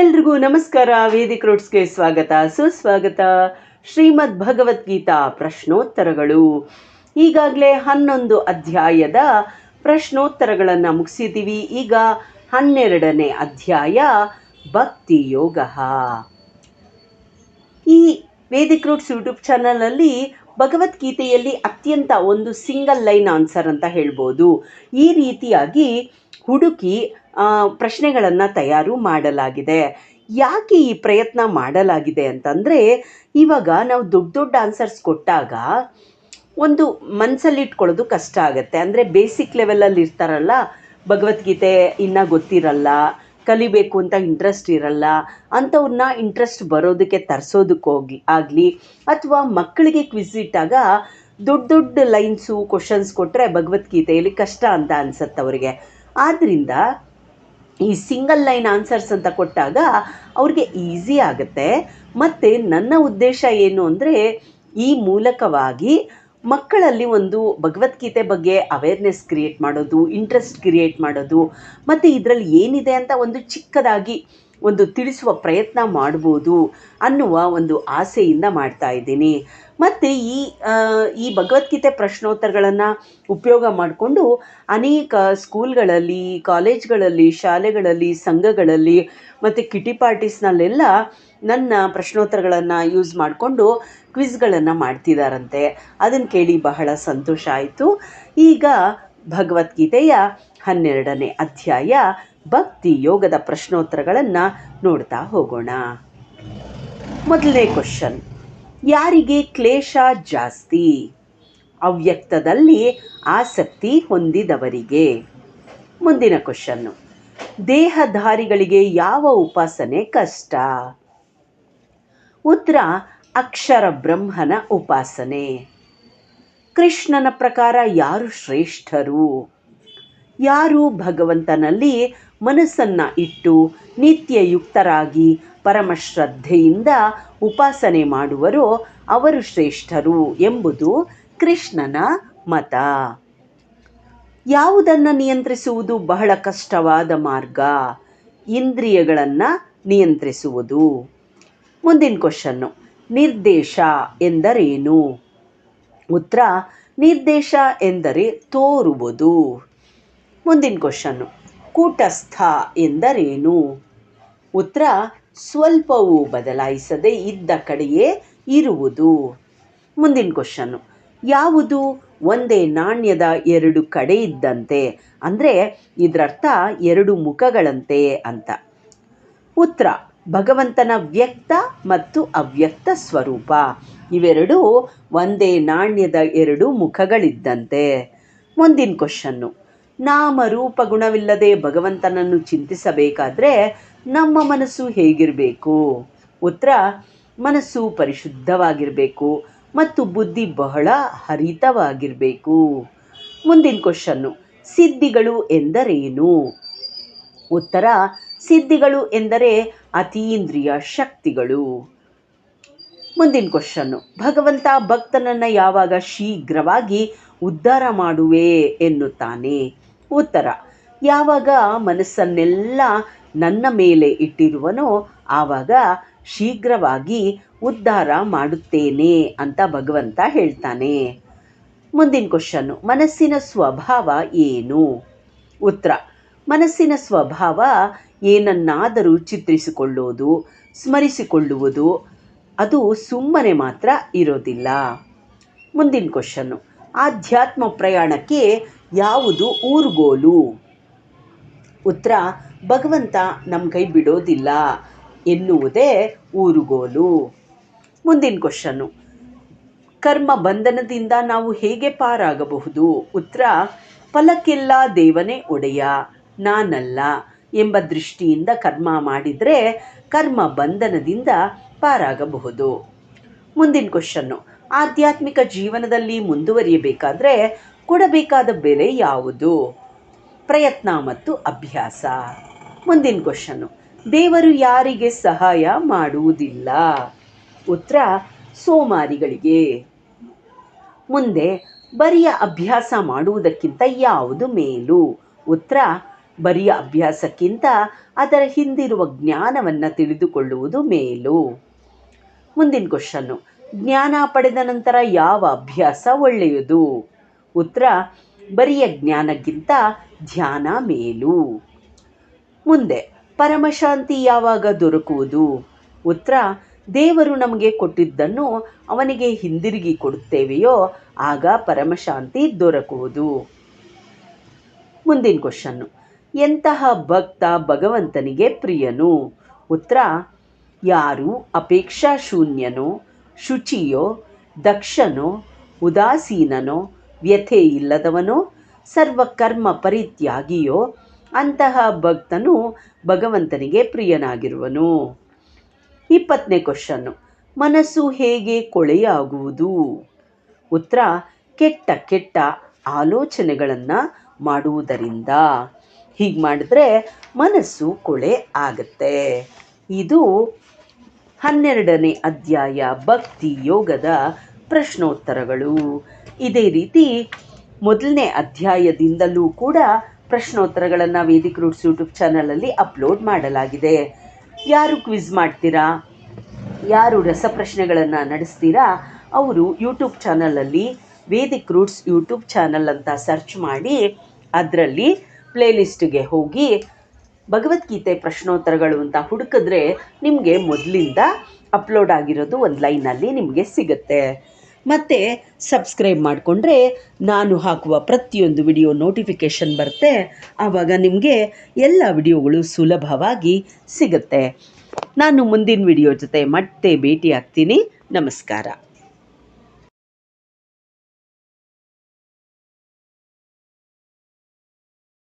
ಎಲ್ರಿಗೂ ನಮಸ್ಕಾರ ವೇದಿಕ್ ರೂಟ್ಸ್ಗೆ ಸ್ವಾಗತ, ಸುಸ್ವಾಗತ. ಶ್ರೀಮದ್ ಭಗವದ್ಗೀತಾ ಪ್ರಶ್ನೋತ್ತರಗಳು. ಈಗಾಗಲೇ ಹನ್ನೊಂದು ಅಧ್ಯಾಯದ ಪ್ರಶ್ನೋತ್ತರಗಳನ್ನು ಮುಗಿಸಿದ್ದೀವಿ. ಈಗ ಹನ್ನೆರಡನೇ ಅಧ್ಯಾಯ, ಭಕ್ತಿ ಯೋಗ. ಈ ವೇದಿಕ್ ರೂಟ್ಸ್ ಯೂಟ್ಯೂಬ್ ಚಾನಲಲ್ಲಿ ಭಗವದ್ಗೀತೆಯಲ್ಲಿ ಅತ್ಯಂತ ಒಂದು ಸಿಂಗಲ್ ಲೈನ್ ಆನ್ಸರ್ ಅಂತ ಹೇಳ್ಬೋದು. ಈ ರೀತಿಯಾಗಿ ಹುಡುಕಿ ಪ್ರಶ್ನೆಗಳನ್ನು ತಯಾರು ಮಾಡಲಾಗಿದೆ. ಯಾಕೆ ಈ ಪ್ರಯತ್ನ ಮಾಡಲಾಗಿದೆ ಅಂತಂದರೆ, ಇವಾಗ ನಾವು ದೊಡ್ಡ ದೊಡ್ಡ ಆನ್ಸರ್ಸ್ ಕೊಟ್ಟಾಗ ಒಂದು ಮನಸ್ಸಲ್ಲಿ ಇಟ್ಕೊಳ್ಳೋದು ಕಷ್ಟ ಆಗುತ್ತೆ. ಅಂದರೆ ಬೇಸಿಕ್ ಲೆವೆಲಲ್ಲಿ ಇರ್ತಾರಲ್ಲ, ಭಗವದ್ಗೀತೆ ಇನ್ನೂ ಗೊತ್ತಿರಲ್ಲ, ಕಲಿಬೇಕು ಅಂತ ಇಂಟ್ರೆಸ್ಟ್ ಇರಲ್ಲ ಅಂಥವ್ರನ್ನ ಇಂಟ್ರೆಸ್ಟ್ ಬರೋದಕ್ಕೆ ತರಿಸೋದಕ್ಕೋಗಿ ಆಗಲಿ, ಅಥವಾ ಮಕ್ಕಳಿಗೆ ಕ್ವಿಝ್ ಇಟ್ಟಾಗ ದೊಡ್ಡ ದೊಡ್ಡ ಲೈನ್ಸು ಕ್ವಶನ್ಸ್ ಕೊಟ್ಟರೆ ಭಗವದ್ಗೀತೆಯಲ್ಲಿ ಕಷ್ಟ ಅಂತ ಅನ್ಸತ್ತೆ ಅವರಿಗೆ. ಆದ್ದರಿಂದ ಈ ಸಿಂಗಲ್ ಲೈನ್ ಆನ್ಸರ್ಸ್ ಅಂತ ಕೊಟ್ಟಾಗ ಅವ್ರಿಗೆ ಈಸಿ ಆಗುತ್ತೆ. ಮತ್ತು ನನ್ನ ಉದ್ದೇಶ ಏನು ಅಂದರೆ ಈ ಮೂಲಕವಾಗಿ ಮಕ್ಕಳಲ್ಲಿ ಒಂದು ಭಗವದ್ಗೀತೆ ಬಗ್ಗೆ ಅವೇರ್ನೆಸ್ ಕ್ರಿಯೇಟ್ ಮಾಡೋದು ಇಂಟ್ರೆಸ್ಟ್ ಕ್ರಿಯೇಟ್ ಮಾಡೋದು, ಮತ್ತು ಇದರಲ್ಲಿ ಏನಿದೆ ಅಂತ ಒಂದು ಚಿಕ್ಕದಾಗಿ ಒಂದು ತಿಳಿಸುವ ಪ್ರಯತ್ನ ಮಾಡ್ಬೋದು ಅನ್ನುವ ಒಂದು ಆಸೆಯಿಂದ ಮಾಡ್ತಾ ಇದ್ದೀನಿ. ಮತ್ತು ಈ ಈ ಭಗವದ್ಗೀತೆ ಪ್ರಶ್ನೋತ್ತರಗಳನ್ನು ಉಪಯೋಗ ಮಾಡಿಕೊಂಡು ಅನೇಕ ಸ್ಕೂಲ್ಗಳಲ್ಲಿ, ಕಾಲೇಜ್ಗಳಲ್ಲಿ, ಶಾಲೆಗಳಲ್ಲಿ, ಸಂಘಗಳಲ್ಲಿ ಮತ್ತು ಕಿಟಿ ಪಾರ್ಟೀಸ್ನಲ್ಲೆಲ್ಲ ನನ್ನ ಪ್ರಶ್ನೋತ್ತರಗಳನ್ನು ಯೂಸ್ ಮಾಡಿಕೊಂಡು ಕ್ವಿಝ್ಗಳನ್ನು ಮಾಡ್ತಿದ್ದಾರಂತೆ ಅದನ್ನು ಕೇಳಿ ಬಹಳ ಸಂತೋಷ ಆಯಿತು. ಈಗ ಭಗವದ್ಗೀತೆಯ ಹನ್ನೆರಡನೇ ಅಧ್ಯಾಯ ಭಕ್ತಿ ಯೋಗದ ಪ್ರಶ್ನೋತ್ತರಗಳನ್ನು ನೋಡ್ತಾ ಹೋಗೋಣ. ಮೊದಲನೇ ಕ್ವಶನ್, ಯಾರಿಗೆ ಕ್ಲೇಶ ಜಾಸ್ತಿ? ಅವ್ಯಕ್ತದಲ್ಲಿ ಆಸಕ್ತಿ ಹೊಂದಿದವರಿಗೆ. ಮುಂದಿನ ಕ್ವಶನ್ನು ದೇಹಧಾರಿಗಳಿಗೆ ಯಾವ ಉಪಾಸನೆ ಕಷ್ಟ? ಉತ್ತರ, ಅಕ್ಷರ ಬ್ರಹ್ಮನ ಉಪಾಸನೆ. ಕೃಷ್ಣನ ಪ್ರಕಾರ ಯಾರು ಶ್ರೇಷ್ಠರು? ಯಾರು ಭಗವಂತನಲ್ಲಿ ಮನಸ್ಸನ್ನು ಇಟ್ಟು ನಿತ್ಯಯುಕ್ತರಾಗಿ ಪರಮಶ್ರದ್ಧೆಯಿಂದ ಉಪಾಸನೆ ಮಾಡುವರೋ ಅವರು ಶ್ರೇಷ್ಠರು ಎಂಬುದು ಕೃಷ್ಣನ ಮತ. ಯಾವುದನ್ನು ನಿಯಂತ್ರಿಸುವುದು ಬಹಳ ಕಷ್ಟವಾದ ಮಾರ್ಗ? ಇಂದ್ರಿಯಗಳನ್ನು ನಿಯಂತ್ರಿಸುವುದು. ಮುಂದಿನ ಕ್ವಶನ್ನು ನಿರ್ದೇಶ ಎಂದರೇನು? ಉತ್ತರ, ನಿರ್ದೇಶ ಎಂದರೆ ತೋರುವುದು. ಮುಂದಿನ ಕ್ವಶನ್ನು ಕೂಟಸ್ಥ ಎಂದರೇನು? ಉತ್ತರ ಸ್ವಲ್ಪವೂ ಬದಲಾಯಿಸದೆ ಇದ್ದ ಕಡೆಯೇ ಇರುವುದು. ಮುಂದಿನ ಕ್ವಶನ್ನು ಯಾವುದು? ಒಂದೇ ನಾಣ್ಯದ ಎರಡು ಕಡೆ ಇದ್ದಂತೆ. ಅಂದರೆ ಇದರರ್ಥ ಎರಡು ಮುಖಗಳಂತೆ ಅಂತ. ಉತ್ತರ ಭಗವಂತನ ವ್ಯಕ್ತ ಮತ್ತು ಅವ್ಯಕ್ತ ಸ್ವರೂಪ. ಇವೆರಡೂ ಒಂದೇ ನಾಣ್ಯದ ಎರಡು ಮುಖಗಳಿದ್ದಂತೆ. ಮುಂದಿನ ಕ್ವಶನ್ನು ನಾಮರೂಪ ಗುಣವಿಲ್ಲದೆ ಭಗವಂತನನ್ನು ಚಿಂತಿಸಬೇಕಾದ್ರೆ ನಮ್ಮ ಮನಸ್ಸು ಹೇಗಿರಬೇಕು? ಉತ್ತರ ಮನಸ್ಸು ಪರಿಶುದ್ಧವಾಗಿರಬೇಕು ಮತ್ತು ಬುದ್ಧಿ ಬಹಳ ಹರಿತವಾಗಿರಬೇಕು. ಮುಂದಿನ ಕ್ವಶನ್ನು ಸಿದ್ಧಿಗಳು ಎಂದರೇನು? ಉತ್ತರ, ಸಿದ್ಧಿಗಳು ಎಂದರೆ ಅತೀಂದ್ರಿಯ ಶಕ್ತಿಗಳು. ಮುಂದಿನ ಕ್ವಶನ್ನು ಭಗವಂತ ಭಕ್ತನನ್ನು ಯಾವಾಗ ಶೀಘ್ರವಾಗಿ ಉದ್ಧಾರ ಮಾಡುವೆ ಎನ್ನುತ್ತಾನೆ? ಉತ್ತರ, ಯಾವಾಗ ಮನಸ್ಸನ್ನೆಲ್ಲ ನನ್ನ ಮೇಲೆ ಇಟ್ಟಿರುವನೋ ಆವಾಗ ಶೀಘ್ರವಾಗಿ ಉದ್ಧಾರ ಮಾಡುತ್ತೇನೆ ಅಂತ ಭಗವಂತ ಹೇಳ್ತಾನೆ. ಮುಂದಿನ ಕ್ವಶನ್ನು ಮನಸ್ಸಿನ ಸ್ವಭಾವ ಏನು? ಉತ್ತರ, ಮನಸ್ಸಿನ ಸ್ವಭಾವ ಏನನ್ನಾದರೂ ಚಿತ್ರಿಸಿಕೊಳ್ಳುವುದು ಸ್ಮರಿಸಿಕೊಳ್ಳುವುದು, ಅದು ಸುಮ್ಮನೆ ಮಾತ್ರ ಇರೋದಿಲ್ಲ. ಮುಂದಿನ ಕ್ವಶನ್ನು ಆಧ್ಯಾತ್ಮ ಪ್ರಯಾಣಕ್ಕೆ ಯಾವುದು ಊರುಗೋಲು? ಉತ್ತರ, ಭಗವಂತ ನಮ್ಮ ಕೈ ಬಿಡೋದಿಲ್ಲ ಎನ್ನುವುದೇ ಊರುಗೋಲು. ಮುಂದಿನ ಕ್ವಶನ್ನು ಕರ್ಮ ಬಂಧನದಿಂದ ನಾವು ಹೇಗೆ ಪಾರಾಗಬಹುದು? ಉತ್ತರ, ಫಲಕ್ಕೆಲ್ಲ ದೇವನೇ ಒಡೆಯ, ನಾನಲ್ಲ ಎಂಬ ದೃಷ್ಟಿಯಿಂದ ಕರ್ಮ ಮಾಡಿದರೆ ಕರ್ಮ ಬಂಧನದಿಂದ ಪಾರಾಗಬಹುದು. ಮುಂದಿನ ಕ್ವಶನ್ನು ಆಧ್ಯಾತ್ಮಿಕ ಜೀವನದಲ್ಲಿ ಮುಂದುವರಿಯಬೇಕಾದ್ರೆ ಕೊಡಬೇಕಾದ ಬೆಲೆ ಯಾವುದು? ಪ್ರಯತ್ನ ಮತ್ತು ಅಭ್ಯಾಸ. ಮುಂದಿನ ಕ್ವಶನ್ನು ದೇವರು ಯಾರಿಗೆ ಸಹಾಯ ಮಾಡುವುದಿಲ್ಲ? ಉತ್ತರ, ಸೋಮಾರಿಗಳಿಗೆ. ಮುಂದೆ, ಬರಿಯ ಅಭ್ಯಾಸ ಮಾಡುವುದಕ್ಕಿಂತ ಯಾವುದು ಮೇಲು? ಉತ್ತರ, ಬರಿಯ ಅಭ್ಯಾಸಕ್ಕಿಂತ ಅದರ ಹಿಂದಿರುವ ಜ್ಞಾನವನ್ನು ತಿಳಿದುಕೊಳ್ಳುವುದು ಮೇಲು. ಮುಂದಿನ ಕ್ವಶನ್ನು. ಜ್ಞಾನ ಪಡೆದ ನಂತರ ಯಾವ ಅಭ್ಯಾಸ ಒಳ್ಳೆಯದು? ಉತ್ತರ, ಬರಿಯ ಜ್ಞಾನಕ್ಕಿಂತ ಧ್ಯಾನ ಮೇಲು. ಮುಂದೆ, ಪರಮಶಾಂತಿ ಯಾವಾಗ ದೊರಕುವುದು? ಉತ್ತರ, ದೇವರು ನಮಗೆ ಕೊಟ್ಟಿದ್ದನ್ನು ಅವನಿಗೆ ಹಿಂದಿರುಗಿ ಕೊಡುತ್ತೇವೆಯೋ, ಆಗ ಪರಮಶಾಂತಿ ದೊರಕುವುದು. ಮುಂದಿನ ಕ್ವಶನ್ನು. ಎಂತಹ ಭಕ್ತ ಭಗವಂತನಿಗೆ ಪ್ರಿಯನು? ಉತ್ತರ ಯಾರು ಅಪೇಕ್ಷಾ ಶೂನ್ಯನೋ ಶುಚಿಯೋ, ದಕ್ಷನೋ, ಉದಾಸೀನನೋ, ವ್ಯಥೆ ಇಲ್ಲದವನೋ, ಸರ್ವಕರ್ಮ ಪರಿತ್ಯಾಗಿಯೋ, ಅಂತಹ ಭಕ್ತನು ಭಗವಂತನಿಗೆ ಪ್ರಿಯನಾಗಿರುವನು. ಇಪ್ಪತ್ತನೇ ಕ್ವಶನ್ನು, ಮನಸ್ಸು ಹೇಗೆ ಕೊಳೆಯಾಗುವುದು? ಉತ್ತರ, ಕೆಟ್ಟ ಕೆಟ್ಟ ಆಲೋಚನೆಗಳನ್ನು ಮಾಡುವುದರಿಂದ. ಹೀಗೆ ಮಾಡಿದ್ರೆ ಮನಸ್ಸು ಕೊಳೆ ಆಗುತ್ತೆ. ಇದು ಹನ್ನೆರಡನೇ ಅಧ್ಯಾಯ ಭಕ್ತಿ ಯೋಗದ ಪ್ರಶ್ನೋತ್ತರಗಳು. ಇದೇ ರೀತಿ ಮೊದಲನೇ ಅಧ್ಯಾಯದಿಂದಲೂ ಕೂಡ ಪ್ರಶ್ನೋತ್ತರಗಳನ್ನು ವೇದಿಕ್ ರೂಟ್ಸ್ ಯೂಟ್ಯೂಬ್ ಚಾನಲಲ್ಲಿ ಅಪ್ಲೋಡ್ ಮಾಡಲಾಗಿದೆ. ಯಾರು ಕ್ವಿಜ್ ಮಾಡ್ತೀರಾ? ಯಾರು ರಸಪ್ರಶ್ನೆಗಳನ್ನು ನಡೆಸ್ತೀರಾ? ಅವರು ಯೂಟ್ಯೂಬ್ ಚಾನಲಲ್ಲಿ ವೇದಿಕ್ ರೂಟ್ಸ್ ಯೂಟ್ಯೂಬ್ ಚಾನಲ್ ಅಂತ ಸರ್ಚ್ ಮಾಡಿ ಅದರಲ್ಲಿ ಪ್ಲೇಲಿಸ್ಟ್ಗೆ ಹೋಗಿ ಭಗವದ್ಗೀತೆ ಪ್ರಶ್ನೋತ್ತರಗಳು ಅಂತ ಹುಡುಕಿದ್ರೆ ನಿಮಗೆ ಮೊದಲಿಂದ ಅಪ್ಲೋಡ್ ಆಗಿರೋದು ಒಂದು ಲೈನಲ್ಲಿ ನಿಮಗೆ ಸಿಗುತ್ತೆ. ಮತ್ತು ಸಬ್ಸ್ಕ್ರೈಬ್ ಮಾಡಿಕೊಂಡ್ರೆ ನಾನು ಹಾಕುವ ಪ್ರತಿಯೊಂದು ವಿಡಿಯೋ ನೋಟಿಫಿಕೇಷನ್ ಬರುತ್ತೆ. ಆವಾಗ ನಿಮಗೆ ಎಲ್ಲ ವಿಡಿಯೋಗಳು ಸುಲಭವಾಗಿ ಸಿಗುತ್ತೆ. ನಾನು ಮುಂದಿನ ವಿಡಿಯೋ ಜೊತೆ ಮತ್ತೆ ಭೇಟಿ ಆಗ್ತೀನಿ ನಮಸ್ಕಾರ.